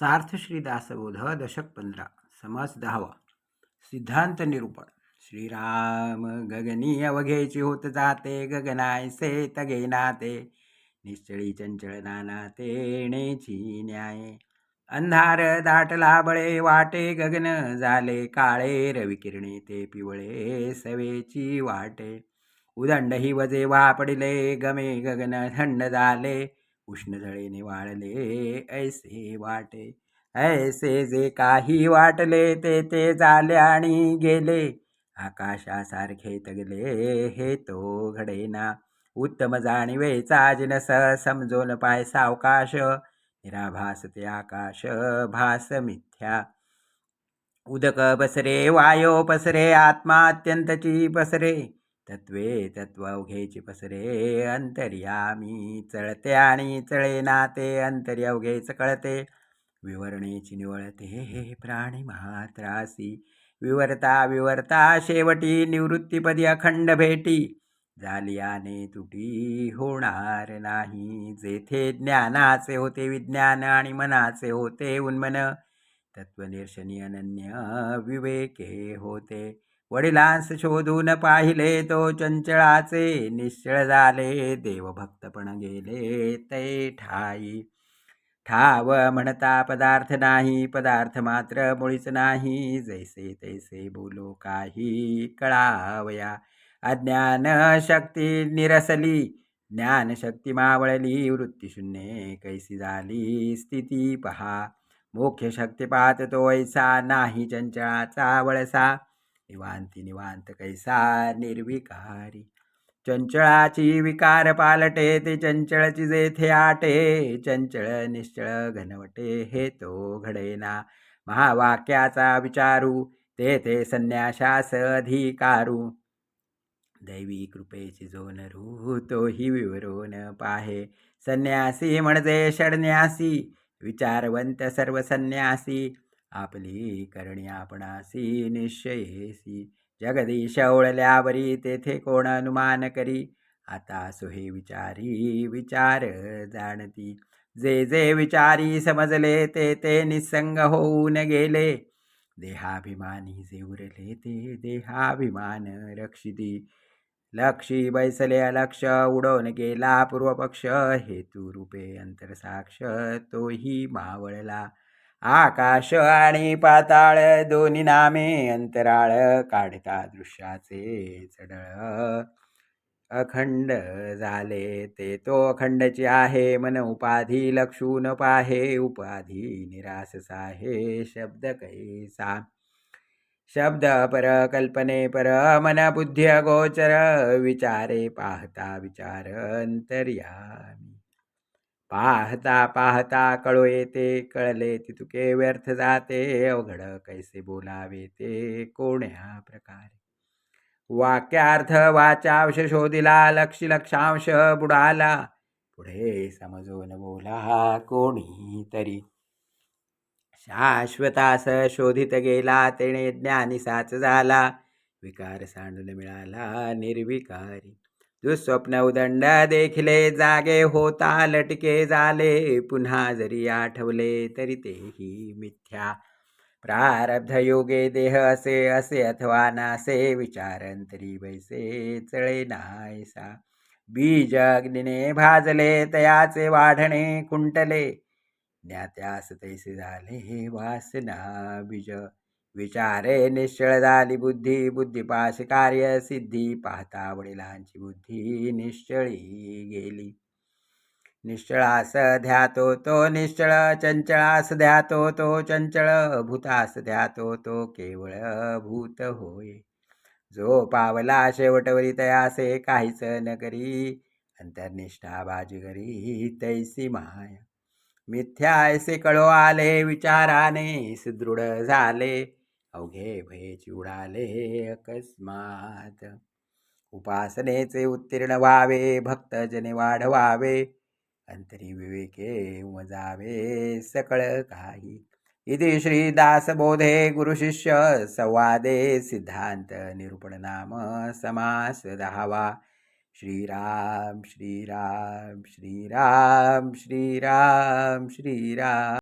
सार्थ श्री दासबोध दशक पंधरा समास दहावा. सिद्धांत निरूपण. श्रीराम गगनी अवघेची होत जाते गगनायसे तगे नाते निश्चळी चंचळ नाना तेणेची न्याय. अंधार दाटला बळे वाटे गगन झाले काळे. रविकिरणे ते पिवळे सवेची वाटे. उदंड ही वजे वापडिले गमे गगन थंड झाले. उष्ण झळे वाळले ऐसे वाटे ऐसे जे काही वाटले ते ते झाले आणि गेले. आकाशासारखे तगले हे तो घडेना उत्तम जाणीवेचा जिनस समजोन पाय सावकाश निराभास ते आकाश भास मिथ्या. उदक पसरे वायो पसरे आत्मा अत्यंतची पसरे. तत्वे तत्व अवघेची पसरे अंतर्यामी चळते आणि चळे नाते अंतरी अवघेच कळते. विवरणेची निवळते हे प्राणी महात्रासी. विवरता विवरता शेवटी निवृत्तीपदी अखंड भेटी. झालियाने तुटी होणार नाही जेथे ज्ञानाचे होते विज्ञान आणि मनाचे होते उन्मन. तत्वनिर्शनी अनन्य विवेके होते. वडिलांस शोधून पाहिले तो चंचळाचे. निश्चळ झाले देवभक्तपण गेले ते ठाई. ठाव म्हणता पदार्थ नाही पदार्थ मात्र मुळीच नाही. जैसे तैसे बोलो काही कळावया. अज्ञान शक्ती निरसली ज्ञानशक्ती मावळली. वृत्तीशून्ये कैसी झाली स्थिती पहा. मुख्य शक्ती पाहत तो ऐसा नाही चंचळाचा वळसा. निवांती निवांत कैसा निर्विकारी. चंचळाची विकार पालटे ते चंचळची जेथे आटे चंचळ निश्चळ घनवटे हे तो घडेना. महावाक्याचा विचारू ते ते संन्याशास अधिकारू. दैवी कृपेची जो नरू तोही विवरून पाहे. संन्यासी म्हणजे षडन्यासी विचारवंत सर्व संन्यासी आपली करणी आपणासी निश्चयेसी. जगदीश ओळल्यावरी तेथे कोण अनुमान करी? आता सुहे विचारी विचार जाणती. जे जे विचारी समजले ते ते निसंग होऊन गेले. देहाभिमानी जे उरले ते देहाभिमान रक्षिती. लक्षी बैसले अलक्ष उडवून गेला पूर्वपक्ष. हेतू रूपे अंतरसाक्ष तोही मावळला. आकाश आणि पाताळ दोन्ही नामे अंतराळ काढता दृश्याचे चढळ. अखंड झाले ते तो अखंडचे आहे मन उपाधी लक्षून पाहे उपाधी निरास साहे शब्द कैसा? शब्द पर कल्पने पर मन बुद्धी अगोचर विचारे पाहता विचार अंतर्यामी. पाहता पाहता कळो येते कळले तितुके व्यर्थ जाते अवघड कैसे बोलावे ते कोण्या प्रकारे? वाक्यार्थ वाचांश शोधिला लक्ष लक्षांश बुडाला पुढे समजून बोला कोणी तरी शाश्वतास शोधित गेला तेणे ज्ञानिसाच झाला विकार सांडून मिळाला निर्विकारी. दुःस्वप्न उदंड देखिले जागे होता लटके झाले पुन्हा जरी आठवले तरी तेही मिथ्या. प्रारब्ध योगे देह असे असे अथवा नासे. विचारंतरी वैसे चळे नायसा. बीज अग्निने भाजले तयाचे वाढणे कुंटले ज्ञात्यास तैसे झाले वासना बीज. विचारे निश्चळ झाली बुद्धी बुद्धिपाश कार्य सिद्धी पाहता वडिलांची बुद्धी निश्चळी गेली. निश्चळास ध्यातो तो निश्चळ चंचळास ध्यातो तो चंचळ भूतास ध्यातो तो केवळ भूत होय. जो पावला शेवटवरी तयासे काहीच न करी अंतर्निष्ठा बाजूगरी तैसी माया. मिथ्या ऐसे कळो आले विचाराने सुदृढ झाले. अवघे भये चिवडाले अकस्मात. उपासनेचे उत्तीर्ण व्हावे भक्तजने वाढवावे अंतरी विवेके मजावे सकळ काही. इति श्रीदासबोधे गुरुशिष्य संवादे सिद्धांत निरूपण नाम समास दहावा. श्रीराम श्रीराम श्रीराम श्रीराम श्रीराम.